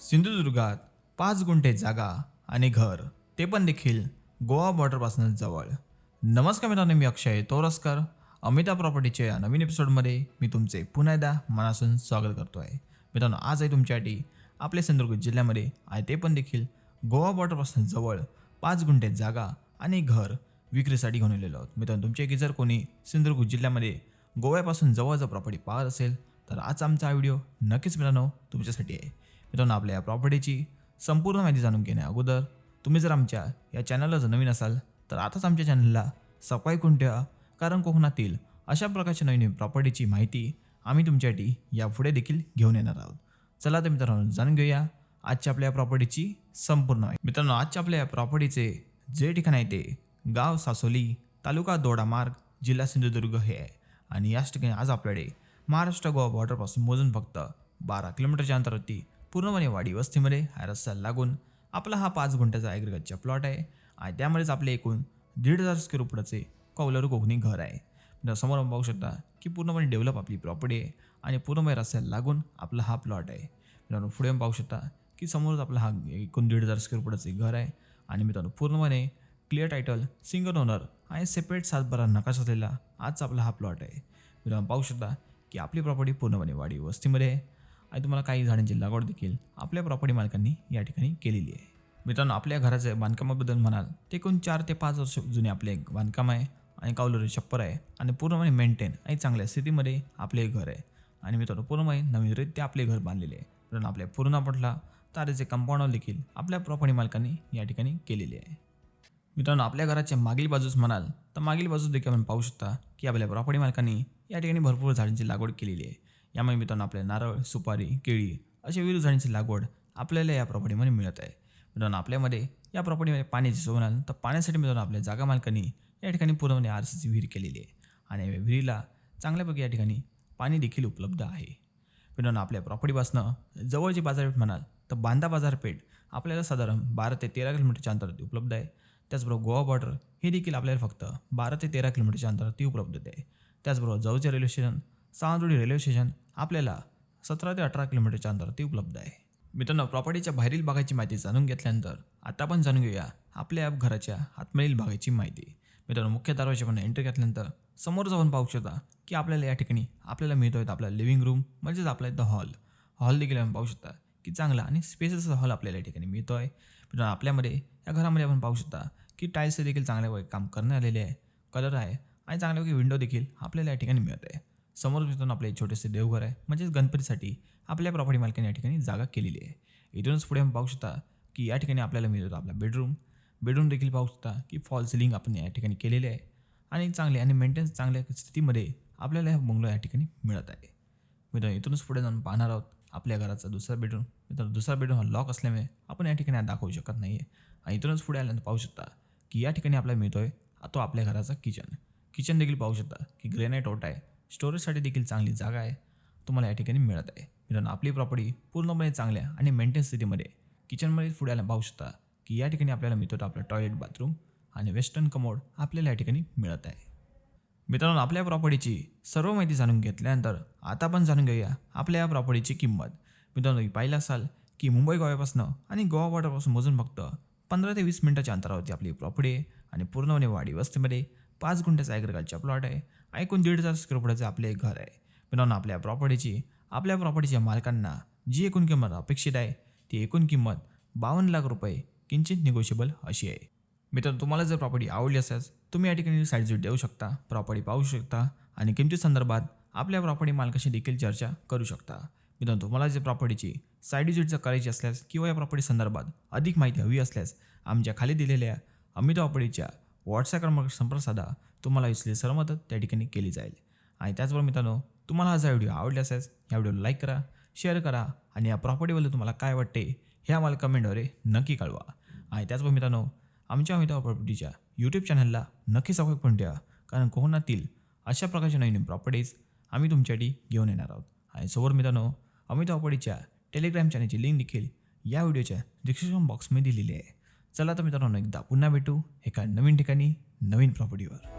सिंधुदुर्गात पाच गुंठे जागा आणि घर ते पण देखील गोवा बॉर्डरपासून जवळ. नमस्कार मित्रांनो मी अक्षय तोरसकर. अमिता प्रॉपर्टीच्या या नवीन एपिसोडमध्ये मी तुमचे पुन्हा एकदा मनासून स्वागत करतो आहे मित्रांनो आज आहे तुमच्यासाठी आपल्या सिंधुदुर्ग जिल्ह्यामध्ये आहे ते पण देखील गोवा बॉर्डरपासून जवळ पाच गुंठे जागा आणि घर विक्रीसाठी घेऊन आलेलो आहोत. मित्रांनो तुमच्यापैकी जर कोणी सिंधुदुर्ग जिल्ह्यामध्ये गोव्यापासून जवळ जर प्रॉपर्टी पाहत असेल तर आज आमचा हा व्हिडिओ नक्कीच मित्रांनो तुमच्यासाठी आहे. मित्रांनो आपल्या या प्रॉपर्टीची संपूर्ण माहिती जाणून घेण्या अगोदर तुम्ही जर आमच्या या चॅनलला जर नवीन असाल तर आताच आमच्या चॅनलला सफाई करून ठेवा कारण कोकणातील अशा प्रकारच्या नवीन प्रॉपर्टीची माहिती आम्ही तुमच्यासाठी यापुढे देखील घेऊन येणार आहोत. चला तर मित्रांनो जाणून घेऊया आजच्या आपल्या प्रॉपर्टीची संपूर्ण माहिती. मित्रांनो आजच्या आपल्या या प्रॉपर्टीचे जे ठिकाण आहे ते गाव सासोली तालुका दोडा मार्ग जिल्हा सिंधुदुर्ग हे आहे. आणि याच ठिकाणी आज आपल्याकडे महाराष्ट्र गोवा बॉर्डरपासून मोजून फक्त बारा किलोमीटरच्या अंतरावरती पूर्णपणे वाडी वस्तीमध्ये हा रस्ता लागून आपला हा पाच गुंठ्याचा ॲग्रिकल्चर प्लॉट आहे आणि त्यामध्येच आपले एकूण दीड हजार स्क्वेअर फुटाचे कौलर कोकणी घर आहे. तर समोर आपण पाहू शकता की पूर्णपणे डेव्हलप आपली प्रॉपर्टी आहे आणि पूर्णपणे रस्त्याला लागून आपला हा प्लॉट आहे. मित्रांनो पुढे पाहू शकता की समोरच आपला हा एकूण दीड हजार स्क्वेअर फुटाचे घर आहे आणि मित्रांनो पूर्णपणे क्लिअर टायटल सिंगल ओनर आणि सेपरेट सातबारा नकाश असलेला आजचा आपला हा प्लॉट आहे. मित्रांनो पाहू शकता की आपली प्रॉपर्टी पूर्णपणे वाडी वस्तीमध्ये आहे. आणि तुम्हाला काही झाडांची लागवड देखील आपल्या प्रॉपर्टी मालकांनी या ठिकाणी केलेली आहे. मित्रांनो आपल्या घराच्या बांधकामाबद्दल म्हणाल ते एकूण चार ते पाच वर्ष जुने आपले एक बांधकाम आहे आणि कावलरी छप्पर आहे आणि पूर्णपणे मेंटेन आणि चांगल्या स्थितीमध्ये आपले घर आहे. आणि मित्रांनो पूर्णपणे नवीनरित्या आपले घर बांधलेले आहे. मित्रांनो आपल्या पूर्ण पटला तारेचे कंपाऊंडवर देखील आपल्या प्रॉपर्टी मालकांनी या ठिकाणी केलेले आहे. मित्रांनो आपल्या घराच्या मागील बाजूस म्हणाल तर मागील बाजूस देखील आपण पाहू शकता की आपल्या प्रॉपर्टी मालकांनी या ठिकाणी भरपूर झाडांची लागवड केलेली आहे. यामुळे मित्रांनो आपल्या नारळ सुपारी केळी अशा विविध झाडांची लागवड आपल्याला या प्रॉपर्टीमध्ये मिळत आहे. मित्रांनो आपल्यामध्ये या प्रॉपर्टीमध्ये पाण्याची सोय म्हणाल तर पाण्यासाठी मित्रांनो आपल्या जागा मालकांनी या ठिकाणी पूर्णपणे आर सी सी विहीर केलेली आहे. आणि या विहिरीला चांगल्यापैकी या ठिकाणी पाणी देखील उपलब्ध आहे. मित्रांनो आपल्या प्रॉपर्टीपासनं जवळची बाजारपेठ म्हणाल तर बांधा बाजारपेठ आपल्याला साधारण बारा ते तेरा किलोमीटरच्या अंतरावरती उपलब्ध आहे. त्याचबरोबर गोवा बॉर्डर हे देखील आपल्याला फक्त बारा ते तेरा किलोमीटरच्या अंतरावरती उपलब्ध आहे. त्याचबरोबर जवळचे railway station Sawantwadi railway station आपल्याला सतरा ते अठरा किलोमीटरच्या अंतरावरती उपलब्ध आहे. मित्रांनो प्रॉपर्टीच्या बाहेरील भागाची माहिती जाणून घेतल्यानंतर आता आपण जाणून घेऊया आपल्या घराच्या आतमधील भागाची माहिती. मित्रांनो मुख्य दरवाजाकडून एंट्री घेतल्यानंतर समोर जाऊन पाहू शकता की आपल्याला या ठिकाणी आपल्याला मिळतो आहे आपला लिव्हिंग रूम म्हणजेच आपला इथं हॉल हॉल देखील आपण पाहू शकता की चांगला आणि स्पेसेस हॉल आपल्याला या ठिकाणी मिळतो आहे. मित्रांनो आपल्यामध्ये या घरामध्ये आपण पाहू शकता की टाईल्स देखील चांगल्या काम करण्यात आलेले आहे कलर आहे आणि चांगल्यापैकी विंडो देखील आपल्याला या ठिकाणी मिळत आहे. समोर मित्रांनो आपले छोटेसे देवघर आहे म्हणजेच गणपतीसाठी आपल्या प्रॉपर्टी मालकाने या ठिकाणी जागा केलेली आहे. इथूनच पुढे आपण पाहू शकता की या ठिकाणी आपल्याला मिळतो आपला बेडरूम बेडरूम देखील पाहू शकता की फॉल सिलिंग आपण या ठिकाणी केलेले आहे आणि चांगले आणि मेंटेनन्स चांगल्या स्थितीमध्ये आपल्याला हा बंगलो या ठिकाणी मिळत आहे. मित्रांनो इथूनच पुढे जाऊन पाहणार आहोत आपल्या घराचा दुसरा बेडरूम मित्रांनो दुसरा बेडरूम हा लॉक असल्यामुळे आपण या ठिकाणी दाखवू शकत नाही आहे आणि इथूनच पुढे आल्यानंतर पाहू शकता की या ठिकाणी आपल्याला मिळतो आहे तो आपल्या घराचा किचन किचन देखील पाहू शकता की ग्रेनाईट ओट आहे. स्टोरेजसाठी देखील चांगली जागा आहे. तुम्हाला या ठिकाणी मिळत आहे. मित्रांनो आपली प्रॉपर्टी पूर्णपणे चांगल्या आणि मेंटेन स्थितीमध्ये किचनमध्ये पुढे आल्या पाहू शकता की या ठिकाणी आपल्याला मिळतो आपलं टॉयलेट बाथरूम आणि वेस्टर्न कमोड आपल्याला या ठिकाणी मिळत आहे. मित्रांनो आपल्या प्रॉपर्टीची सर्व माहिती जाणून घेतल्यानंतर आता आपण जाणून घेऊया आपल्या या प्रॉपर्टीची किंमत. मित्रांनो पाहिलं असाल की मुंबई गोव्यापासून आणि गोवा बॉर्डरपासून मोजून फक्त पंधरा ते वीस मिनिटाच्या अंतरावरती आपली प्रॉपर्टी आहे आणि पूर्णपणे वाडी वस्तीमध्ये पाच गुंठ्याचा ॲग्रिकल्चर प्लॉट आहे. ऐकून दीड हजार स्क्वेअर फुटाचं आपले एक घर आहे. मित्रांनो आपल्या प्रॉपर्टीची आपल्या प्रॉपर्टीच्या मालकांना जी एकूण किंमत अपेक्षित आहे ती एकूण किंमत बावन्न लाख रुपये किंचित निगोशिएबल अशी आहे. मित्रांनो तुम्हाला जर प्रॉपर्टी आवडली असल्यास तुम्ही या ठिकाणी साईट व्हिजिट देऊ शकता प्रॉपर्टी पाहू शकता आणि किमती संदर्भात आपल्या प्रॉपर्टी मालकाशी देखील चर्चा करू शकता. मित्रांनो तुम्हाला जर प्रॉपर्टीची साईड व्हिजिट जर करायची असल्यास किंवा या प्रॉपर्टी संदर्भात अधिक माहिती हवी असल्यास आमच्या खाली दिलेल्या अमित प्रॉपर्टीच्या व्हॉट्सॲप क्रमांक संपर्क साधा. तुम्हाला इथली सर्व मदत त्या ठिकाणी केली जाईल. आणि त्याचबरोबर मित्रांनो तुम्हाला हा व्हिडिओ आवडला असेल या व्हिडिओला लाईक करा शेअर करा आणि या प्रॉपर्टीबद्दल तुम्हाला काय वाटते हे आम्हाला कमेंटद्वारे नक्की कळवा. आणि त्याचबरोबर मित्रांनो आमच्या अमिताभ प्रॉपर्टीच्या यूट्यूब चॅनलला नक्की सबस्क्राईब करून ठेवा कारण कोकणातील अशा प्रकारच्या नवीन प्रॉपर्टीज आम्ही तुमच्यासाठी घेऊन येणार आहोत. आणि समोर मित्रांनो अमिताभ प्रॉपर्टीच्या टेलिग्राम चॅनलची लिंक देखील या व्हिडिओच्या डिस्क्रिप्शन बॉक्समध्ये दिलेली आहे. चला तर मित्रांनो एकदा पुन्हा भेटू एका नवीन ठिकाणी नवीन प्रॉपर्टीवर